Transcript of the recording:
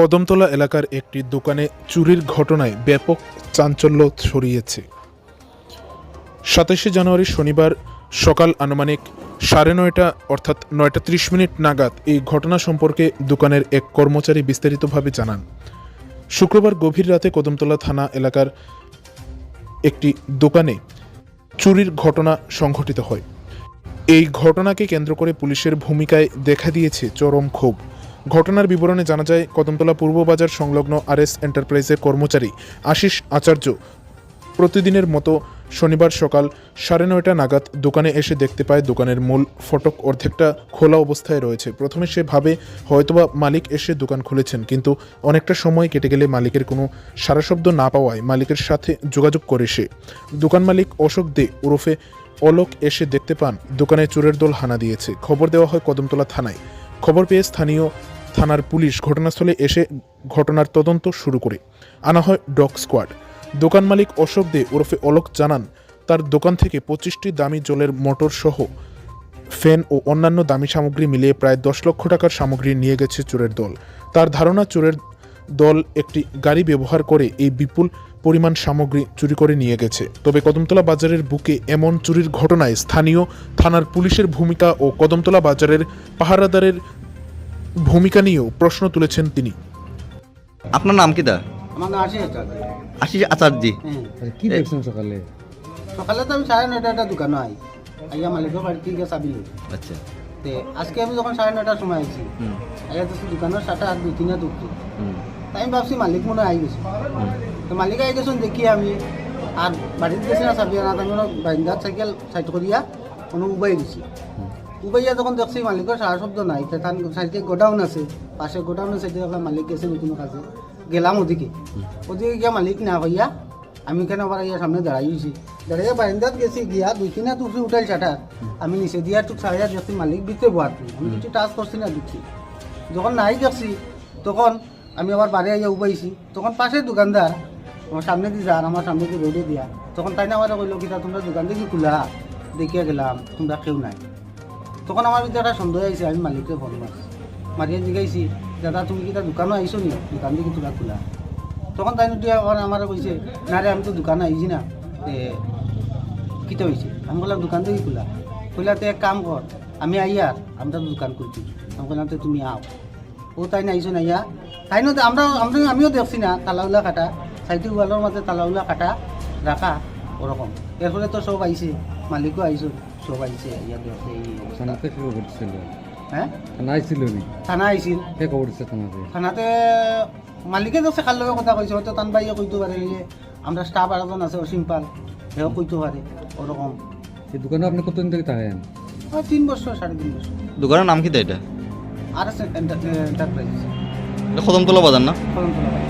কদমতলা এলাকার একটি দোকানে চুরির ঘটনায় ব্যাপক চাঞ্চল্য ছড়িয়েছে। সাতাশে জানুয়ারি শনিবার সকাল আনুমানিক সাড়ে নয়টা অর্থাৎ নয়টা ত্রিশ মিনিট নাগাদ এই ঘটনা সম্পর্কে দোকানের এক কর্মচারী বিস্তারিতভাবে জানান। শুক্রবার গভীর রাতে কদমতলা থানা এলাকার একটি দোকানে চুরির ঘটনা সংঘটিত হয়। এই ঘটনাকে কেন্দ্র করে পুলিশের ভূমিকায় দেখা দিয়েছে চরম ক্ষোভ। ঘটনার বিবরণে জানা যায়, কদমতলা পূর্ব বাজার সংলগ্ন আরএস এন্টারপ্রাইজের কর্মচারী আশিস আচার্য প্রতিদিনের মতো শনিবার সকাল সাড়ে নয়টা নাগাদ দোকানে এসে দেখতে পায় দোকানের মূল ফটক অর্ধেকটা খোলা অবস্থায় রয়েছে। প্রথমে সে ভাবে হয়তোবা মালিক এসে দোকান খুলেছেন, কিন্তু অনেকটা সময় কেটে গেলে মালিকের কোনো সারা শব্দ না পাওয়ায় মালিকের সাথে যোগাযোগ করে সে। দোকান মালিক অশোক দে ওরফে অলোক এসে দেখতে পান, দোকানে চোরের দল হানা দিয়েছে। খবর দেওয়া হয় কদমতলা থানায়। খবর পেয়ে স্থানীয় থানার পুলিশ ঘটনাস্থলে এসে ঘটনার তদন্ত শুরু করে। আনা হয় ডগ স্কোয়াড। দোকান মালিক অশোক দে ওরফে অলোক জানান, তার দোকান থেকে পঁচিশটি দামি জলের মোটর সহ ফ্যান ও অন্যান্য দামি সামগ্রী মিলিয়ে প্রায় দশ লক্ষ টাকার সামগ্রী নিয়ে গেছে চোরের দল। তার ধারণা, চোরের দল একটি গাড়ি ব্যবহার করে এই বিপুল পরিমাণ সামগ্রী চুরি করে নিয়ে গেছে। তবে কদমতলা বাজারের বুকে এমন চুরির ঘটনায় স্থানীয় থানার পুলিশের ভূমিকা ও কদমতলা বাজারের পাহারাদারের ভূমিকা নিয়েও প্রশ্ন তুলেছেন তিনি। আপনার নাম কি দা? আমার নাম আশিস আচার্য। আশিস আচার্যি। হ্যাঁ। আচ্ছা, কি দেখছেন সকালে? সকালে তো আমি সাড়ে নয়টা একটা দোকানে আই। আইয়া মালিকের বাড়ি থেকে চাবি আচ্ছা। তে আজকে আমি যখন সাড়ে নয়টার সময় আইছি হুম। আইয়া তো দোকানের সাটা আর দুই তিনটা হুম। তাই আমি ভাবছি মালিক মনে আই গেছে। তো মালিক আই গেছেন দেখি আমি। আর বাড়িতে গেছি না চাবি আনা আমি বাইন্দার সাইকেল সাইড করিয়া কোনো উবাই দিছি। উবাইয়া যখন দেখছি মালিকের সারা শব্দ নাই তার সাইডে গোডাউন আছে, পাশে গোডাউনের সাইডে দেখলাম মালিক গেছে কোনো কাজে। গেলাম ওদিকে ওদিকে গিয়া মালিক না হইয়া আমি কেন আবার ইয়া সামনে দাঁড়াইছি দাঁড়িয়ে বারান্দাত গেছি, গিয়া দুই তিনা টুকরি উঠাই চাটার আমি নিচে দিয়া টুক ছাড়িয়া দেখছি মালিক ভিতরে বোয়াত আমি কিছু টাচ করছি না দেখছি যখন নাই দেখছি, তখন আমি আবার বাড়ি আইয়া উবাইছি। তখন পাশে দোকানদার আমার সামনে দিয়ে যান আমার সামনে দিয়ে রোডে দিয়া। তখন তাই না আমার কইলো কিতা তোমরা দোকান থেকে খোলা। দেখিয়া গেলাম, তোমরা কেউ নাই। তখন আমার ভিতরে একটা সন্দেহ আইছে আমি মালিককে ফোন মারছি মারিয়া জিগাইছি দাদা, তুমি কিতা দোকানও আইছো নি? দোকান থেকে তোরা খোলা? তখন তাই নটিয়া আমার আমার কইছে না রে আমি তো দোকানে আইছি না। কিতা হয়েছে আমি বললাম দোকান থেকে খোলা। খোলা তো, এক কাম কর আমি আইয়ার আমরা দোকান করছি আমি বললাম তো, তুমি আও ও তাই না আইছো না ইয়া তাই না আমরা আমরা, আমিও দেখছি না, তালাউলা কাটা। সাইডে ওয়ালের মাঝে তালাউলা কাটা রাখা ওরকম। এর ফলে তো সব আইছে মালিকও আইছো সব আইছে ইয়া দেখছে এই অবস্থা। থানাতে খবর দিছিল হ্যাঁ? থানা আইছিল নি থানা আইছিল। কে খবর দিছে থানাতে? থানাতে মালিকে কার লগে কথা কইছে হয়তো তান কইতে পারে যে আমরা স্টাফ আর এজন আছে সিম্পাল সেও কইতে পারে ওরকম। এই দোকানে আপনি কতদিন থেকে থাকেন? তিন বছর সাড়ে তিন বছর। দোকানের নাম কি দা এটা? আর আছে এন্টারপ্রাইজ এটা কদমতলা বাজার না? কদমতলা বাড়ি